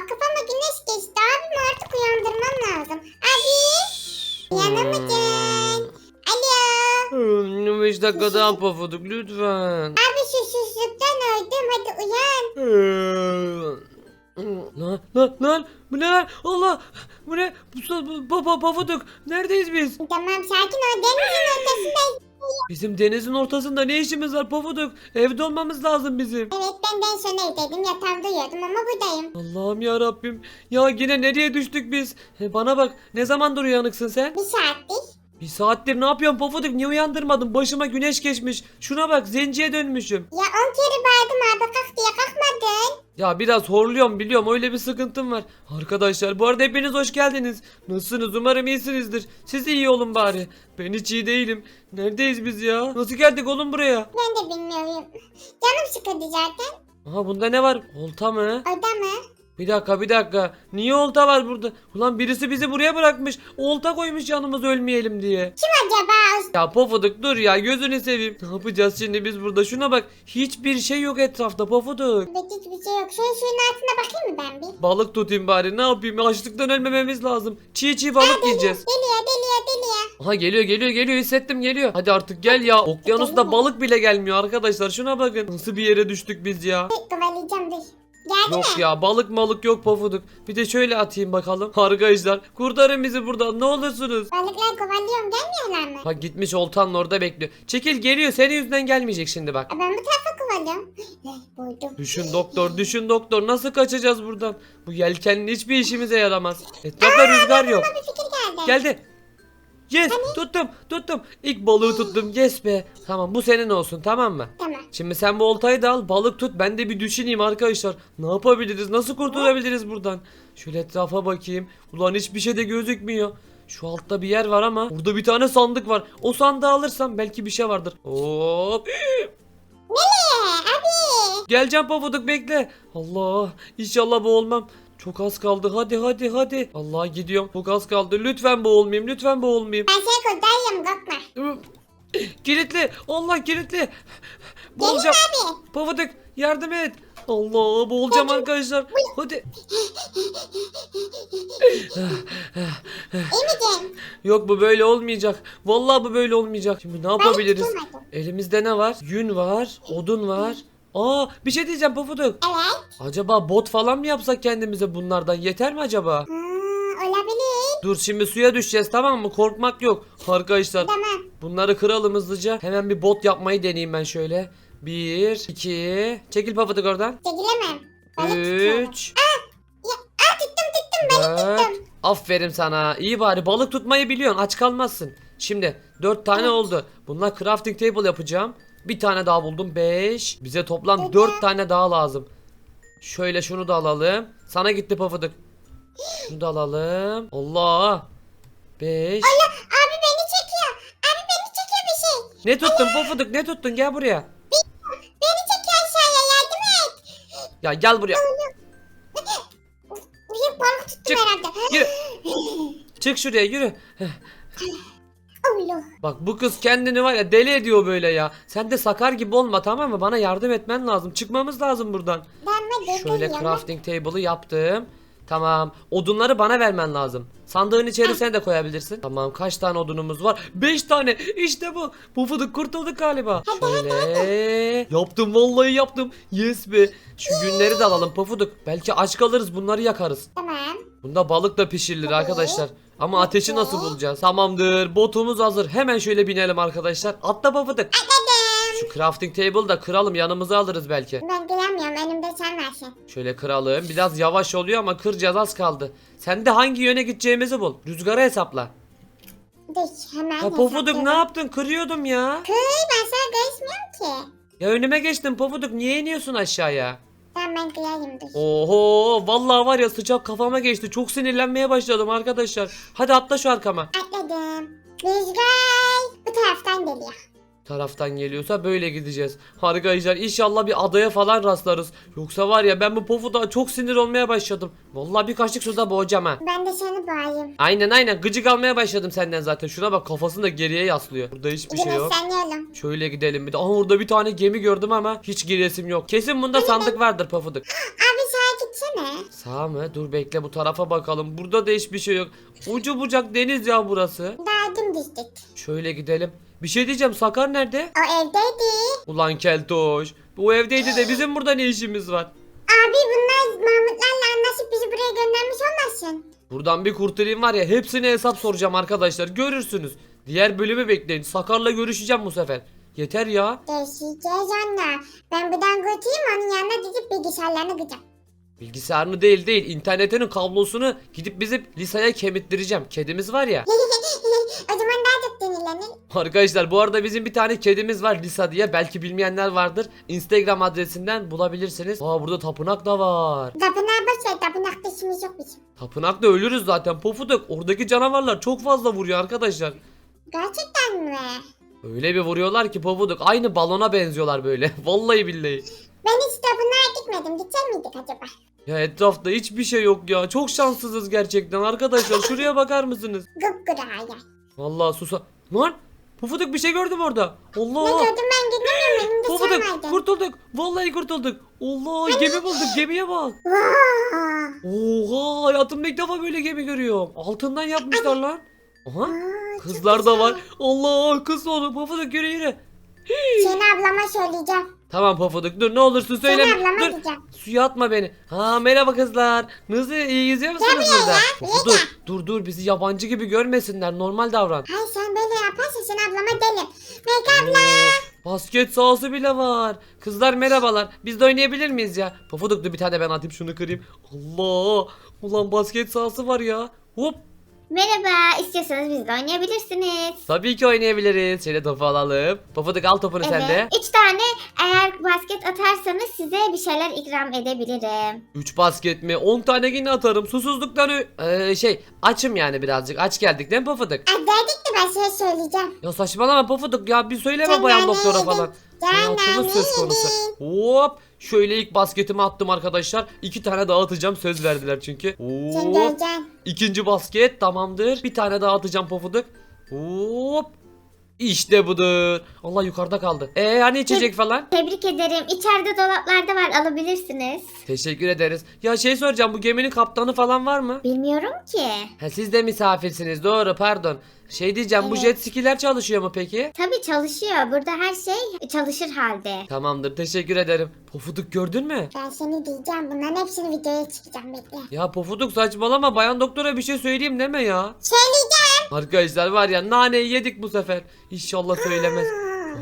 kafama güneş geçti. Abimi artık uyandırmam lazım. Abi mısın? Alo. 5 dakika daha pofuduk lütfen. Abi susuzluktan öldüm. Hadi uyan. Lan lan lan bu ne lan Allah bu ne bu, bu, bu, bu pofuduk neredeyiz biz Tamam sakin ol. Denizin ortasındayız. Bizim denizin ortasında ne işimiz var pofuduk evde olmamız lazım bizim Evet ben de en son evdeydim. Yatağımda uyuyordum ama buradayım. Allah'ım ya Rabbim ya yine nereye düştük biz He, bana bak ne zamandır uyanıksın sen Bir saattir. Bir saattir ne yapıyorsun pofuduk niye uyandırmadın başıma güneş geçmiş şuna bak zenciye dönmüşüm Ya on kere bağırdım abi kalk diye kalkmadın. Ya biraz horluyorum biliyorum öyle bir sıkıntım var. Arkadaşlar bu arada hepiniz hoş geldiniz. Nasılsınız umarım iyisinizdir. Siz iyi olun bari. Ben hiç iyi değilim. Neredeyiz biz ya? Nasıl geldik oğlum buraya? Ben de bilmiyorum. Canım sıkıldı zaten. Aha bunda ne var? Olta mı? Orada mı? Bir dakika bir dakika. Niye olta var burada? Ulan birisi bizi buraya bırakmış. Olta koymuş yanımıza ölmeyelim diye. Kim acaba? Ya pofuduk dur ya gözünü seveyim. Ne yapacağız şimdi biz burada? Şuna bak. Hiçbir şey yok etrafta pofuduk. Evet hiçbir şey yok. Şöyle suyun altına bakayım mı ben bir? Balık tutayım bari ne yapayım açlıktan ölmememiz lazım. Çiğ çiğ balık yiyeceğiz. Deliyor deliyor deliyor. Aha geliyor geliyor geliyor hissettim geliyor. Hadi artık gel ya. Okyanusta balık bile gelmiyor arkadaşlar. Şuna bakın. Nasıl bir yere düştük biz ya. Dur kovalayacağım dur. Geldi Yok mi? ya balık malık yok pofuduk. Bir de şöyle atayım bakalım. Arkadaşlar kurtarın bizi buradan ne olursunuz. Balıklar kovalıyorum gelmiyorlar mı? Ha gitmiş oltanın orada bekliyor. Çekil geliyor senin yüzünden gelmeyecek şimdi bak. E, Ben bu tarafa kovalıyorum. Eh, Buldum. Düşün doktor düşün doktor nasıl kaçacağız buradan? Bu yelkenin hiçbir işimize yaramaz. Etrafta rüzgar yok. Bir fikir geldi. Geldi. Yes tuttum tuttum. İlk balığı tuttum yes be. Tamam bu senin olsun tamam mı? Tamam. Şimdi sen bu oltayı da al balık tut ben de bir düşüneyim arkadaşlar. Ne yapabiliriz nasıl kurtulabiliriz buradan? Şöyle etrafa bakayım. Ulan hiçbir şey de gözükmüyor. Şu altta bir yer var ama burada bir tane sandık var. O sandığı alırsam belki bir şey vardır. Hop. Nereye abi? Geleceğim pabuduk bekle. Allah inşallah boğulmam. Çok az kaldı hadi hadi hadi. Allah gidiyorum çok az kaldı. Lütfen boğulmayayım lütfen boğulmayayım. Ben seni kurtarıyorum korkma. Kilitli. Allah kilitli. Gelin Boğulacağım. abi. Pabuduk yardım et. Allah boğulacağım arkadaşlar. Hadi. Misin? Yok bu böyle olmayacak. Vallahi bu böyle olmayacak. Şimdi ne yapabiliriz? tutamadım. Elimizde ne var? Yün var, odun var. Aa bir şey diyeceğim Pabuduk. Evet. Acaba bot falan mı yapsak kendimize bunlardan? Yeter mi acaba? Ha, olabilir. Dur şimdi suya düşeceğiz tamam mı? Korkmak yok. Arkadaşlar Tamam. Bunları kıralım hızlıca. Hemen bir bot yapmayı deneyeyim ben şöyle. Bir, iki. Çekil Pabuduk oradan. Çekilemem. Balık. Üç. Ya, aa, tuttum tuttum balık Dört. tuttum. Aferin sana. İyi bari balık tutmayı biliyorsun. Aç kalmazsın. Şimdi dört tane Evet. oldu. Bunlar crafting table yapacağım. Bir tane daha buldum. Beş. Bize toplam Dede. dört tane daha lazım. Şöyle şunu da alalım. Sana gitti pafıdık. Şunu da alalım. Allah. Beş. Abi beni çekiyor. Abi beni çekiyor bir şey. Ne tuttun pafıdık ne tuttun gel buraya. Beni çekiyor aşağıya yardım et. Ya gel buraya. Buraya balık tuttum Çık. herhalde. Yürü. Çık şuraya yürü. Allah. Bak bu kız kendini var ya deli ediyor böyle ya. Sen de sakar gibi olma tamam mı? Bana yardım etmen lazım. Çıkmamız lazım buradan. Ben de Şöyle crafting table'ı yaptım. Tamam. Odunları bana vermen lazım. Sandığın içerisine de koyabilirsin. Tamam. Kaç tane odunumuz var? 5 tane. İşte bu. Pufuduk kurtulduk galiba. Şöyle. Yaptım vallahi yaptım. Yes be. Şu günleri de alalım Pufuduk. Belki aç kalırız bunları yakarız. Tamam. Bunda balık da pişirilir arkadaşlar. Ama ateşi nasıl bulacağız? Tamamdır. Botumuz hazır. Hemen şöyle binelim arkadaşlar. Atla Pufuduk. Şu crafting table da kıralım yanımıza alırız belki. Ben giremiyorum. Önümde sen varsın. Şöyle kıralım. Biraz yavaş oluyor ama kıracağız az kaldı. Sen de hangi yöne gideceğimizi bul. Rüzgarı hesapla. Dur hemen. Ha Pofuduk ne hesaplıyorum. yaptın? Kırıyordum ya. Kıy ben sana karışmıyorum ki. Ya önüme geçtin Pofuduk. Niye iniyorsun aşağıya? Tamam ben kıyayım dur. Oho vallahi var ya sıcak kafama geçti. Çok sinirlenmeye başladım arkadaşlar. Hadi atla şu arkama. Atladım. Rüzgar bu taraftan geliyor. Taraftan geliyorsa böyle gideceğiz. Arkadaşlar inşallah bir adaya falan rastlarız. Yoksa var ya ben bu Pofuduk'a çok sinir olmaya başladım. Vallahi bir kaşık suda boğacağım ha. Ben de seni boğayım. Aynen aynen gıcık almaya başladım senden zaten. Şuna bak kafasını da geriye yaslıyor. Burada hiçbir şey yok. Güneşleniyorum. Şöyle gidelim bir de. Aha orada bir tane gemi gördüm ama hiç giresim yok. Kesin bunda sandık vardır Pafuduk. Abi sağa gitsene. Sağ mı? Dur bekle bu tarafa bakalım. Burada da hiçbir şey yok. Ucu bucak deniz ya burası. Daha dümdüz git. Şöyle gidelim. Bir şey diyeceğim Sakar nerede? O evdeydi. Ulan keltoş. Bu evdeydi de bizim burada ne işimiz var? Abi bunlar Mahmutlarla anlaşıp bizi buraya göndermiş olmasın? Buradan bir kurtulayım var ya hepsine hesap soracağım arkadaşlar. Görürsünüz. Diğer bölümü bekleyin. Sakar'la görüşeceğim bu sefer. Yeter ya. Değişeceğiz onunla. Ben buradan götüreyim onun yanına gidip bilgisayarlarını kıracağım. Bilgisayarını değil değil internetinin kablosunu gidip bizim Lisa'ya kemittireceğim. Kedimiz var ya. o zaman daha çok denirlenir. Arkadaşlar bu arada bizim bir tane kedimiz var Lisa diye. Belki bilmeyenler vardır. Instagram adresinden bulabilirsiniz. Aa burada tapınak da var. Tapınağa boş ver. Tapınakta işimiz yok bizim. Tapınakta ölürüz zaten pofuduk. Oradaki canavarlar çok fazla vuruyor arkadaşlar. Gerçekten mi? Öyle bir vuruyorlar ki pofuduk. Aynı balona benziyorlar böyle. Vallahi billahi. Ben hiç tapınağa gitmedim. Gidecek miydik acaba? Ya etrafta hiçbir şey yok ya. Çok şanssızız gerçekten arkadaşlar. Şuraya bakar mısınız? Gıpgıra yer. Vallahi susa. Lan Pufuduk bir şey gördüm orada. Ne Allah. gördüm ben. Elimde sen Pufuduk kurtulduk. Vallahi kurtulduk. Allah gemi bulduk. Gemiye bak. Oha hayatımda ilk defa böyle gemi görüyorum. Altından yapmışlar lan. Aha Aa, kızlar da var. Allah kız oğlum Pufuduk yürü yürü. Seni ablama söyleyeceğim. Tamam Pufuduk dur ne olursun söyleme. Seni ablama Dur diyeceğim. suya atma beni. Ha merhaba kızlar. Nasıl iyi yüzüyor musunuz burada? Pufuduk dur dur bizi yabancı gibi görmesinler. Normal davran. Hayır sen böyle yaparsan seni ablama derim. Melek abla. Basket sahası bile var. Kızlar merhabalar. Biz de oynayabilir miyiz ya? Pofuduk dur bir tane ben atayım şunu kırayım. Allah! Ulan basket sahası var ya. Hop! Merhaba. İstiyorsanız bizle oynayabilirsiniz. Tabii ki oynayabiliriz. Şöyle topu alalım. Pofuduk al topunu sen de. Üç tane eğer basket atarsanız size bir şeyler ikram edebilirim. 3 basket mi? 10 tane yine atarım. Susuzluktan Ee, şey açım yani birazcık. Aç geldik değil mi Pofuduk? Dedik de ben size söyleyeceğim. Ya saçmalama Pofuduk ya bir söyleme Sen bayan doktora falan. Nane söz konusu. Hop! Şöyle ilk basketimi attım arkadaşlar. İki tane daha atacağım söz verdiler çünkü. Göreceksin. İkinci basket tamamdır. Bir tane daha atacağım pofuduk. Hop. İşte budur. Allah yukarıda kaldı. E hani içecek falan? Tebrik ederim. İçeride dolaplarda var alabilirsiniz. Teşekkür ederiz. Ya şey soracağım bu geminin kaptanı falan var mı? Bilmiyorum ki. Ha, siz de misafirsiniz doğru pardon. Şey diyeceğim bu Evet. jet skiler çalışıyor mu peki? Tabii çalışıyor. Burada her şey çalışır halde. Tamamdır teşekkür ederim. Pofuduk gördün mü? Ben seni diyeceğim. Bunların hepsini videoya çıkacağım bekle. Ya Pofuduk saçmalama bayan doktora bir şey söyleyeyim deme ya. Söyleyeceğim. Arkadaşlar var ya naneyi yedik bu sefer. İnşallah söylemez.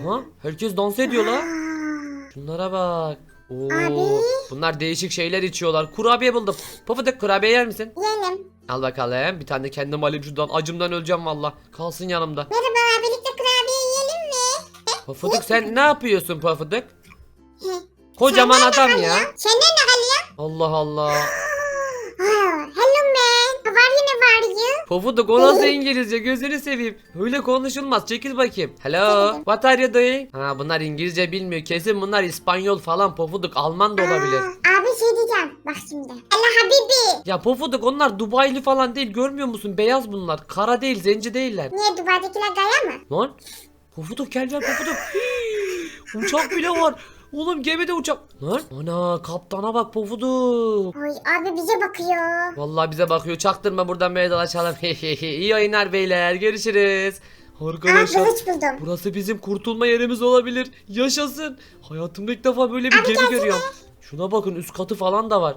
Aha herkes dans ediyor la. Şunlara bak. Oo, Abi. bunlar değişik şeyler içiyorlar. Kurabiye buldum. Pofuduk kurabiye yer misin? Yiyelim. Al bakalım. Bir tane de kendim alayım şuradan. Acımdan öleceğim valla. Kalsın yanımda. Merhaba birlikte kurabiye yiyelim mi? Pofuduk sen ne yapıyorsun Pofuduk? Kocaman Senden ne adam ya. kalıyor? Senden ne kalıyor? Allah Allah. Ah, Hello man. How are you? Ne var you? Pofuduk o nasıl İngilizce gözünü seveyim. Öyle konuşulmaz. Çekil bakayım. Hello. What are you doing? Ha bunlar İngilizce bilmiyor. Kesin bunlar İspanyol falan. Pofuduk Alman da olabilir. Aa, şey diyeceğim. Bak şimdi. Allah habibi. Ya Pofuduk onlar Dubai'li falan değil. Görmüyor musun? Beyaz bunlar. Kara değil, zenci değiller. Niye Dubai'dekiler gaya mı? Lan Pofuduk gel gel Pofuduk. Uçak bile var. Oğlum gemide uçak. Lan ana kaptana bak Pofuduk. Oy abi bize bakıyor. Vallahi bize bakıyor. Çaktırma buradan böyle dolaşalım. İyi oyunlar beyler. Görüşürüz. Aa Arkadaşlar kılıç buldum. burası bizim kurtulma yerimiz olabilir. Yaşasın. Hayatımda ilk defa böyle bir gemi görüyorum. Şuna bakın üst katı falan da var.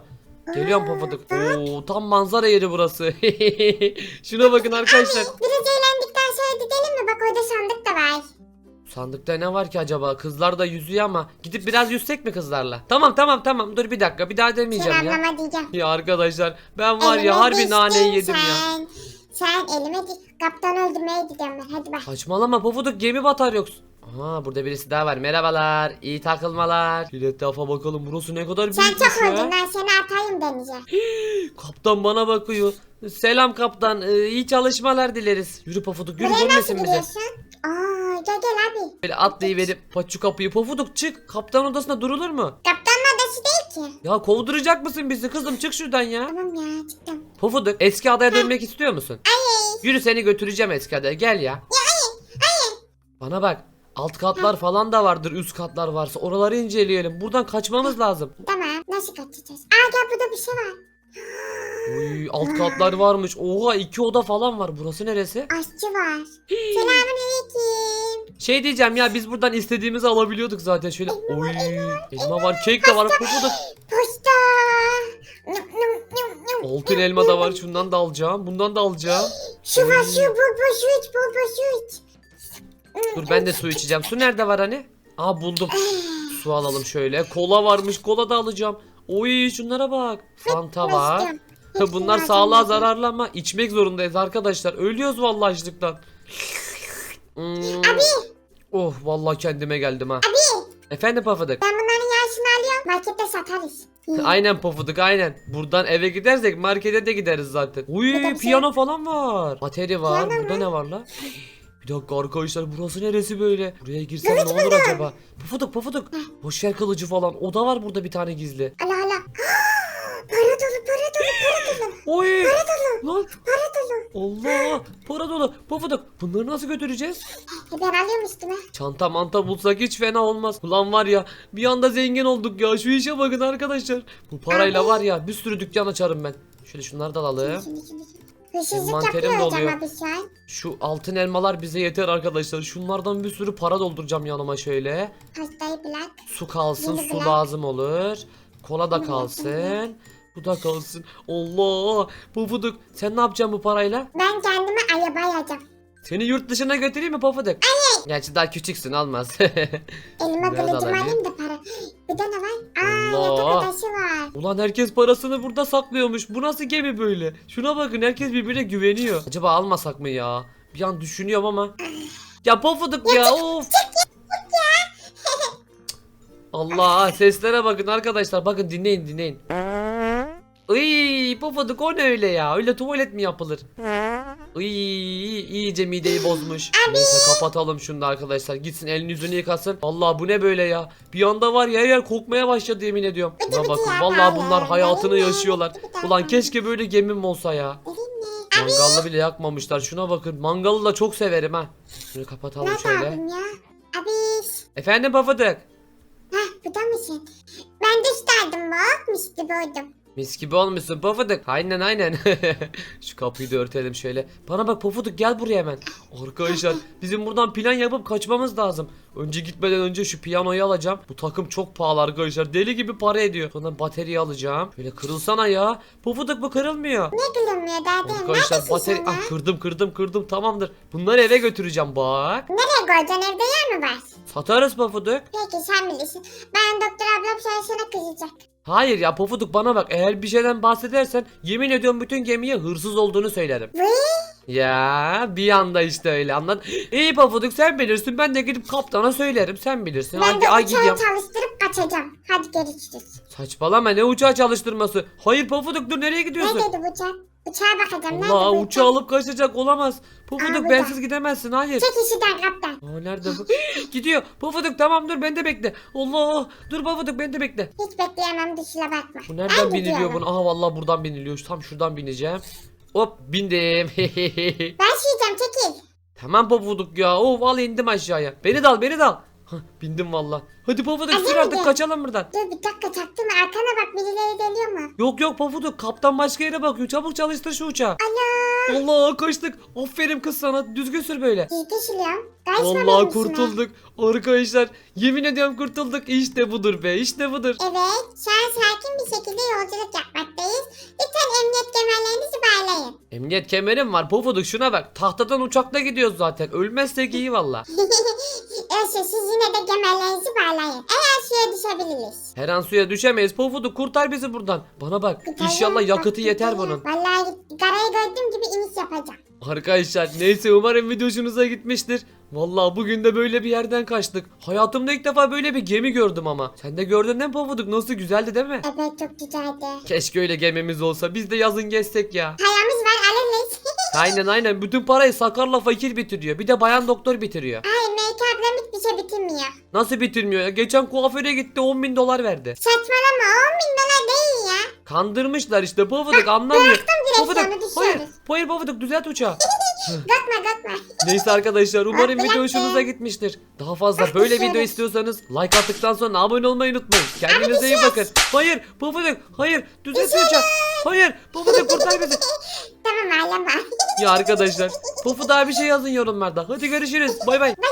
Geliyorum Pofuduk. Oo tam manzara yeri burası. Şuna bakın arkadaşlar. Biraz eğlendikten sonra gidelim mi? Bak orada sandık da var. Sandıkta ne var ki acaba? Kızlar da yüzüyor ama gidip biraz yüzsek mi kızlarla? Tamam tamam tamam dur bir dakika bir daha Sen demeyeceğim ya. anlama diyeceğim. Ya arkadaşlar ben var ya harbi düştün naneyi yedim ya. sen. Sen elime di- kaptan öldürmeye gidiyorum ben. Hadi bak. Saçmalama pofuduk gemi batar yoksa. Aha burada birisi daha var. Merhabalar. iyi takılmalar. Bir etrafa bakalım. Burası ne kadar Sen büyükmüş çok öldün ben seni atayım denize. Kaptan bana bakıyor. Selam kaptan. Ee, iyi çalışmalar dileriz. Yürü pofuduk yürü Buraya nasıl görmesin gidiyorsun? Aa gel gel abi. Böyle atlayıverip paç şu kapıyı. Pofuduk çık. Kaptan odasında durulur mu? Kaptanın adası değil ki. Ya kovduracak mısın bizi kızım? Çık şuradan ya. Tamam ya çıktım. Pofuduk eski adaya dönmek istiyor musun? Hayır. Yürü seni götüreceğim eski adaya. Gel ya. Bana bak. Alt katlar falan da vardır üst katlar varsa oraları inceleyelim. Buradan kaçmamız lazım. Tamam. Nasıl kaçacağız? Aa gel burada bir şey var. Uy, alt katlar varmış. Oha iki oda falan var. Burası neresi? Aşçı var. Selamünaleyküm. Şey diyeceğim ya biz buradan istediğimizi alabiliyorduk zaten şöyle. Oy elma var, kek de var. Pofuduk. Posta. Num, num, num, num. Altın elma da var. Şundan da alacağım. Bundan da alacağım. Şu var şu bol bol su iç bol bol su iç. Dur ben de su içeceğim. Su nerede var hani? Aa buldum. Su alalım şöyle. Kola varmış. Kola da alacağım. Oy şunlara bak. Fanta var. Bunlar sağlığa zararlı ama içmek zorundayız arkadaşlar. Ölüyoruz vallahi açlıktan. Hmm. Abi Oh vallahi kendime geldim ha. abi. Efendim Pafuduk. Ben bunların yarısını alıyorum. Markette satarız. Aynen Pofuduk aynen. Buradan eve gidersek markete de gideriz zaten. Uy şey- piyano falan var. Bateri var. Piyano Burada mu? ne var la? Bir dakika arkadaşlar burası neresi böyle? Buraya girsem ne olur acaba? Pofuduk Pofuduk. Boş ver kılıcı falan. Oda var burada bir tane gizli. Allah Allah. para dolu para dolu para dolu. Oy! Para dolu. Lan Para dolu. Allah! Para dolu. Pofuduk bunları nasıl götüreceğiz? E ben alıyorum üstüme. Çanta manta bulsak hiç fena olmaz. Ulan var ya bir anda zengin olduk ya. Şu işe bakın arkadaşlar. Bu parayla var ya bir sürü dükkan açarım ben. Şöyle şunları da alalım. Şimdi şimdi şimdi. Hırsızlık Envanterim yapıyor doluyor. hocam abi şu an. Şu altın elmalar bize yeter arkadaşlar. Şunlardan bir sürü para dolduracağım yanıma şöyle. Pastayı bırak. Su kalsın, Yeni su bırak. lazım olur. Kola da kalsın. Bu da kalsın. Allah! Pufuduk sen ne yapacaksın bu parayla? Ben kendime araba alacağım. Seni yurt dışına götüreyim mi Pufuduk? Hayır. Gerçi daha küçüksün almaz. Elime kılıcımı alayım? alayım da para. Burada ne var? Aa Allah. yatak odası var. Ulan herkes parasını burada saklıyormuş. Bu nasıl gemi böyle? Şuna bakın herkes birbirine güveniyor. Acaba almasak mı ya? Bir an düşünüyorum ama. Ya pofuduk ya of. Allah seslere bakın arkadaşlar. Bakın dinleyin dinleyin. Iy pofuduk o ne öyle ya? Öyle tuvalet mi yapılır? Iy iyice mideyi bozmuş. Neyse kapatalım şunu da arkadaşlar. Gitsin elini yüzünü yıkasın. Allah bu ne böyle ya? Bir anda var ya her yer kokmaya başladı yemin ediyorum. Buna bakın vallahi bunlar hayatını yaşıyorlar. Ulan keşke böyle gemim olsa ya. Mangallı bile yakmamışlar. Şuna bakın. Mangalı da çok severim ha. Şunu kapatalım şöyle. abim ya? Abi. Efendim Pafıdık. Heh burada mısın? Ben de isterdim bak gibi oldum. Mis gibi olmuşsun Pafıdık. Aynen aynen. Şu kapıyı da örtelim şöyle. Bana bak Pafıdık gel buraya hemen. Arkadaşlar bizim buradan plan yapıp kaçmamız lazım. Önce gitmeden önce şu piyanoyu alacağım. Bu takım çok pahalı arkadaşlar. Deli gibi para ediyor. Sonra bateriyi alacağım. Şöyle kırılsana ya. Pafıdık bu kırılmıyor. Ne gülünmüyor derdim. Arkadaşlar bateri... Ah kırdım kırdım kırdım tamamdır. Bunları eve götüreceğim bak. Nereye koyacaksın evde yer mi var? Satarız Pafıdık. Peki sen bilirsin. Ben doktor ablam sonra sana kızacak. Hayır ya Pofuduk bana bak eğer bir şeyden bahsedersen yemin ediyorum bütün gemiye hırsız olduğunu söylerim. Ya bir anda işte öyle anladın. İyi Pofuduk sen bilirsin ben de gidip kaptana söylerim sen bilirsin. Ben Hadi de ay uçağı gidiyorum. çalıştırıp kaçacağım. Hadi görüşürüz. Saçmalama ne uçağı çalıştırması. Hayır Pofuduk dur nereye gidiyorsun? Neredeydi bu uçak? Uçağa bakacağım. Nerede Allah bu uçağı alıp kaçacak olamaz. Aa, Pofuduk burada. bensiz gidemezsin hayır. Çek işiden kaptan. Aa, nerede bu? Gidiyor. Pofuduk tamam dur beni de bekle. Allah dur Pofuduk beni de bekle. Hiç bekleyemem dışına bakma. Bu nereden Ben biniliyor gidiyorum. bunu? Aha vallahi buradan biniliyor. Tam şuradan bineceğim. Hop bindim. Ben şişeceğim çekil. tamam pofuduk ya. Of al indim aşağıya. Beni dal beni dal. Hah, bindim valla. Hadi pofuduk Hadi sür artık hadi. kaçalım buradan. Dur bir dakika çaktım. Arkana bak birileri geliyor mu? Yok yok pofuduk kaptan başka yere bakıyor. Çabuk çalıştır şu uçağı. Ana. Allah kaçtık. Aferin kız sana. Düzgün sür böyle. Kaçma Allah benim üstüme. kurtulduk. Arkadaşlar yemin ediyorum kurtulduk. İşte budur be işte budur. Evet. Şu an sakin bir şekilde yolculuk yapmaktayız. Lütfen emniyet kemerlerinizi. Emniyet kemerim var pofuduk şuna bak. Tahtadan uçakla gidiyoruz zaten. Ölmezsek iyi valla. Öyleyse siz yine de kemerlerinizi bağlayın. Eğer suya düşebiliriz. Her an suya düşemeyiz. Pofuduk kurtar bizi buradan. Bana bak. Kurtarıyorum, İnşallah bak, yakıtı yeter bunun. Vallahi karayı gördüğüm gibi iniş yapacağım. Arkadaşlar neyse umarım video hoşunuza gitmiştir. Vallahi bugün de böyle bir yerden kaçtık. Hayatımda ilk defa böyle bir gemi gördüm ama. Sen de gördün değil mi Pofuduk? Nasıl güzeldi değil mi? Evet çok güzeldi. Keşke öyle gemimiz olsa. Biz de yazın gezsek ya. Alırız. Aynen aynen. Bütün parayı Sakarla fakir bitiriyor. Bir de bayan doktor bitiriyor. Ay Melike ablam hiçbir şey bitirmiyor. Nasıl bitirmiyor ya? Geçen kuaföre gitti 10 bin dolar verdi. Saçmalama 10 bin dolar değil ya. Kandırmışlar işte Pofuduk anlamıyor. direksiyonu Pofuduk hayır. düşüyoruz. Hayır Pofuduk düzelt uçağı. Korkma korkma. Neyse arkadaşlar umarım video bırak hoşunuza gitmiştir. Daha fazla böyle video istiyorsanız like attıktan sonra abone olmayı unutmayın. Kendinize iyi bakın. Hayır Pufuduk hayır düzelt sıçan. Hayır Pufuduk kurtar bizi. Tamam ağlama. Ya arkadaşlar Pufuduk'a bir şey yazın yorumlarda. Hadi görüşürüz bay bay. Bay